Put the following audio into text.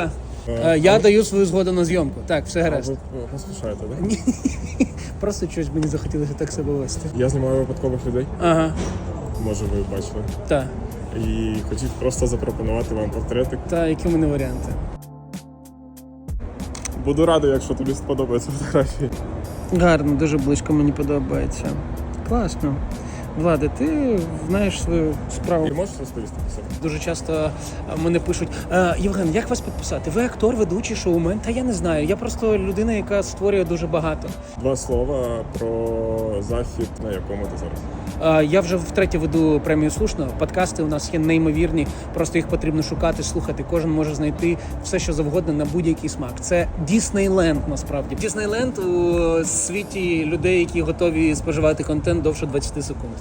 Так. Е, Я даю свою згоду на зйомку. Так, все А гаразд. ви е, поспішаєте, так? Просто щось мені захотілося так себе вести. Я знімаю випадкових людей, Ага, може ви бачили. так. І хотів просто запропонувати вам портретик. Та які в мене варіанти? Буду радий, якщо тобі сподобаються фотографії. Гарно, дуже близько мені подобається. Класно. Влади, ти знаєш свою справу. І можеш розповісти про себе? Дуже часто е, мене пишуть: «Е, Євген, як вас підписати? Ви актор, ведучий, шоумен? Та я не знаю. Я просто людина, яка створює дуже багато. Два слова про захід, на якому ти зараз. Е, Я вже втретє веду премію слушно. Подкасти у нас є неймовірні, просто їх потрібно шукати, слухати. Кожен може знайти все, що завгодно на будь-який смак. Це Діснейленд насправді. Діснейленд у світі людей, які готові споживати контент довше 20 секунд.